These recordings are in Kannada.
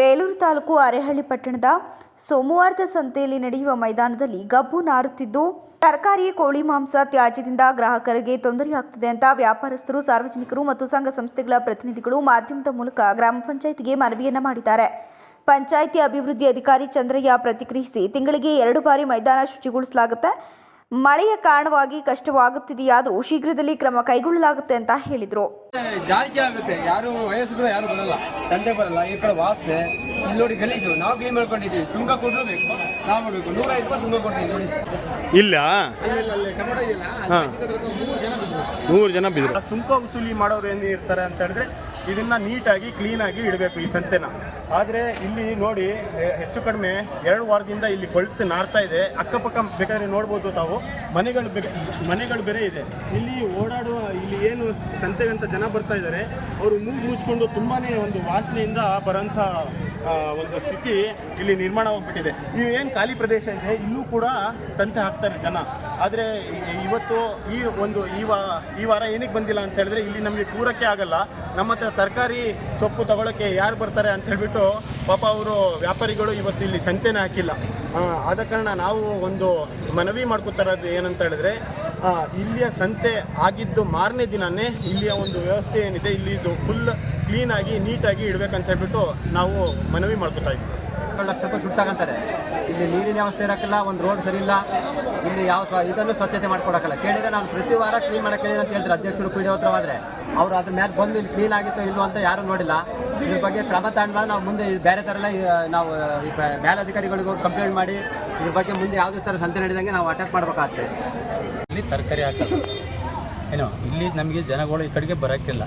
ಬೇಲೂರು ತಾಲೂಕು ಅರೆಹಳ್ಳಿ ಪಟ್ಟಣದ ಸೋಮವಾರದ ಸಂತೆಯಲ್ಲಿ ನಡೆಯುವ ಮೈದಾನದಲ್ಲಿ ಗಬ್ಬು ನಾರುತ್ತಿದ್ದು, ತರಕಾರಿ, ಕೋಳಿ ಮಾಂಸ ತ್ಯಾಜ್ಯದಿಂದ ಗ್ರಾಹಕರಿಗೆ ತೊಂದರೆಯಾಗ್ತಿದೆ ಅಂತ ವ್ಯಾಪಾರಸ್ಥರು, ಸಾರ್ವಜನಿಕರು ಮತ್ತು ಸಂಘ ಸಂಸ್ಥೆಗಳ ಪ್ರತಿನಿಧಿಗಳು ಮಾಧ್ಯಮದ ಮೂಲಕ ಗ್ರಾಮ ಪಂಚಾಯಿತಿಗೆ ಮನವಿಯನ್ನು ಮಾಡಿದ್ದಾರೆ. ಪಂಚಾಯಿತಿ ಅಭಿವೃದ್ಧಿ ಅಧಿಕಾರಿ ಚಂದ್ರಯ್ಯ ಪ್ರತಿಕ್ರಿಯಿಸಿ, ತಿಂಗಳಿಗೆ ಎರಡು ಬಾರಿ ಮೈದಾನ ಶುಚಿಗೊಳಿಸಲಾಗುತ್ತೆ ಮಳೆಯ ಕಾರಣವಾಗಿ ಕಷ್ಟವಾಗುತ್ತಿದೆಯಾದರೂ ಶೀಘ್ರದಲ್ಲಿ ಕ್ರಮ ಕೈಗೊಳ್ಳಲಾಗುತ್ತೆ ಅಂತ ಹೇಳಿದರು. ಜಾಸ್ತಿ ಆಗುತ್ತೆ. ಯಾರು ವಯಸ್ಸುಗಳು ಯಾರು ಬರಲ್ಲ. ಸಂತೆ ಬರಲ್ಲ. ಈ ಕಡೆ ವಾಸನೆ ಇಲ್ಲಿ ನೋಡಿ ಗಲೀಜು. ನಾವು ಕ್ಲೀನ್ ಮಾಡ್ಕೊಂಡಿದ್ದೀವಿ. ಸುಂಕ ಕೊಡಬೇಕು ನಾವು ಮಾಡಬೇಕು ನೂರ ಐದು ರೂಪಾಯಿ ಸುಂಕ ಕೊಡ್ತೀವಿ ನೋಡಿ. ಇಲ್ಲ? ಟೊಮೆಟೊ ಇದೆಯಲ್ಲ ಮೂರು ಜನ ಬಿದ್ರು. ನೂರು ಜನ ಬಿದ್ದರು ಸುಂಕ ವಸೂಲಿ ಮಾಡೋರು ಏನು ಇರ್ತಾರೆ ಅಂತ ಹೇಳಿದ್ರೆ ಇದನ್ನ ನೀಟಾಗಿ ಕ್ಲೀನಾಗಿ ಇಡಬೇಕು ಈ ಸಂತೆನ. ಆದರೆ ಇಲ್ಲಿ ನೋಡಿ ಹೆಚ್ಚು ಕಡಿಮೆ ಎರಡು ವಾರದಿಂದ ಇಲ್ಲಿ ಕೊಳ್ತು ನಾರ್ತಾ ಇದೆ. ಅಕ್ಕಪಕ್ಕ ಬೇಕಾದ್ರೆ ನೋಡ್ಬೋದು ತಾವು. ಮನೆಗಳು ಮನೆಗಳು ಬೇರೆ ಇದೆ. ಇಲ್ಲಿ ಓಡಾಡುವ, ಇಲ್ಲಿ ಏನು ಸಂತೆಗಂತ ಜನ ಬರ್ತಾ ಇದ್ದಾರೆ ಅವರು ಮೂಗು ಮುಚ್ಕೊಂಡು ತುಂಬಾನೇ ಒಂದು ವಾಸನೆಯಿಂದ ಬರೋಂಥ ಒಂದು ಸ್ಥಿತಿ ಇಲ್ಲಿ ನಿರ್ಮಾಣವಾಗ್ಬಿಟ್ಟಿದೆ ಏನು ಖಾಲಿ ಪ್ರದೇಶ ಇದೆ ಇಲ್ಲೂ ಕೂಡ ಸಂತೆ ಹಾಕ್ತಾರೆ ಜನ. ಆದರೆ ಇವತ್ತು ಈ ಒಂದು ಈ ವಾ ಈ ವಾರ ಏನಕ್ಕೆ ಬಂದಿಲ್ಲ ಅಂತ ಹೇಳಿದ್ರೆ ಇಲ್ಲಿ ನಮಗೆ ಕೂರಕ್ಕೆ ಆಗಲ್ಲ. ನಮ್ಮ ಹತ್ರ ತರಕಾರಿ ಸೊಪ್ಪು ತಗೊಳ್ಳೋಕ್ಕೆ ಯಾರು ಬರ್ತಾರೆ ಅಂತ ಹೇಳಿಬಿಟ್ಟು ಪಾಪ ಅವರು ವ್ಯಾಪಾರಿಗಳು ಇವತ್ತು ಇಲ್ಲಿ ಸಂತೆನೇ ಹಾಕಿಲ್ಲ. ಆದ ಕಾರಣ ನಾವು ಒಂದು ಮನವಿ ಮಾಡ್ಕೋತಾರದು ಏನಂತ ಹೇಳಿದ್ರೆ ಇಲ್ಲಿಯ ಸಂತೆ ಆಗಿದ್ದು ಮಾರನೇ ದಿನವೇ ಇಲ್ಲಿಯ ಒಂದು ವ್ಯವಸ್ಥೆ ಏನಿದೆ ಇಲ್ಲಿದು ಫುಲ್ ಕ್ಲೀನಾಗಿ ನೀಟಾಗಿ ಇಡಬೇಕಂತ ಹೇಳ್ಬಿಟ್ಟು ನಾವು ಮನವಿ ಮಾಡ್ಕೊತಾ ಇದ್ದೀವಿ. ಏಳು ಲಕ್ಷ ರೂಪಾಯಿ ದುಡ್ಡು ತಗೊಂತಾರೆ ಇಲ್ಲಿ ನೀರಿನ ವ್ಯವಸ್ಥೆ ಇರೋಕ್ಕಿಲ್ಲ ಒಂದು ರೋಡ್ ಸರಿ ಇಲ್ಲ. ಇಲ್ಲಿ ಯಾವ ಸ್ವ ಇದನ್ನು ಸ್ವಚ್ಛತೆ ಮಾಡ್ಕೊಡಕ್ಕಲ್ಲ. ಕೇಳಿದ್ರೆ ನಾನು ಪ್ರತಿ ವಾರ ಕ್ಲೀನ್ ಮಾಡಕ್ಕೆ ಕೇಳಿದೆ ಅಂತ ಹೇಳ್ತಾರೆ ಅಧ್ಯಕ್ಷರು ಪಿ ಡಿ ಹತ್ರ ಹೋದ್ರೆ. ಅವ್ರು ಅದ್ರ ಮೇಲೆ ಬಂದು ಇಲ್ಲಿ ಕ್ಲೀನ್ ಆಗಿತ್ತು ಇಲ್ಲೋ ಅಂತ ಯಾರು ನೋಡಿಲ್ಲ. ಇದ್ರ ಬಗ್ಗೆ ಕ್ರಮ ತಗೊಂಡ್ರೆ ನಾವು ಮುಂದೆ ಬೇರೆ ಥರ ಎಲ್ಲ ನಾವು ಈ ಪ- ಮೇಲಧಿಕಾರಿಗಳಿಗೂ ಕಂಪ್ಲೇಂಟ್ ಮಾಡಿ ಇದ್ರ ಬಗ್ಗೆ ಮುಂದೆ ಯಾವುದೇ ಥರ ಸಂತೆ ನಡೆದಂಗೆ ನಾವು ಅಟ್ಯಾಕ್ ಮಾಡಬೇಕಾಗ್ತದೆ ಇಲ್ಲಿ ತರಕಾರಿ ಹಾಕಲ್ಲ. ಏನೋ ಇಲ್ಲಿ ನಮಗೆ ಜನಗಳು ಈ ಕಡೆಗೆ ಬರೋಕ್ಕಿಲ್ಲ.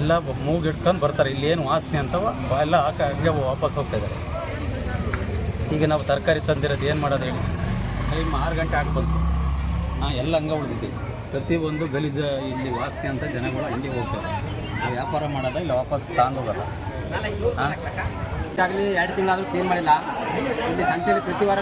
ಎಲ್ಲ ಮೂಗು ಇಟ್ಕೊಂಡು ಬರ್ತಾರೆ. ಇಲ್ಲಿ ಏನು ವಾಸನೆ ಅಂತವ ಎಲ್ಲ ಹಾಕ ಹಂಗೆ ವಾಪಸ್ ಹೋಗ್ತಾ ಇದ್ದಾರೆ ಈಗ ನಾವು ತರಕಾರಿ ತಂದಿರೋದು ಏನು ಮಾಡೋದು ಹೇಳಿ. ಟೈಮ್ ಆರು ಗಂಟೆ ಆಗ್ಬಂತು ನಾ ಎಲ್ಲ ಹಂಗೆ ಉಳಿದಿದ್ದೀವಿ ಪ್ರತಿಯೊಂದು ಗಲೀಜು ಇಲ್ಲಿ ವಾಸನೆ ಅಂತ ಜನಗಳು ಹಂಗೆ ಹೋಗ್ತಾರೆ ನಾವು ವ್ಯಾಪಾರ ಮಾಡೋದ ಇಲ್ಲಿ, ವಾಪಸ್ ತಗೊಂಡೋಗಲ್ಲ ಹಾಂ ಆಗಲಿ ಎರಡು ತಿಂಗಳಾದರೂ ಕ್ಲೀನ್ ಮಾಡಿಲ್ಲ. ಇಲ್ಲಿ ಸಂತೆಯಲ್ಲಿ ಪ್ರತಿ ವಾರ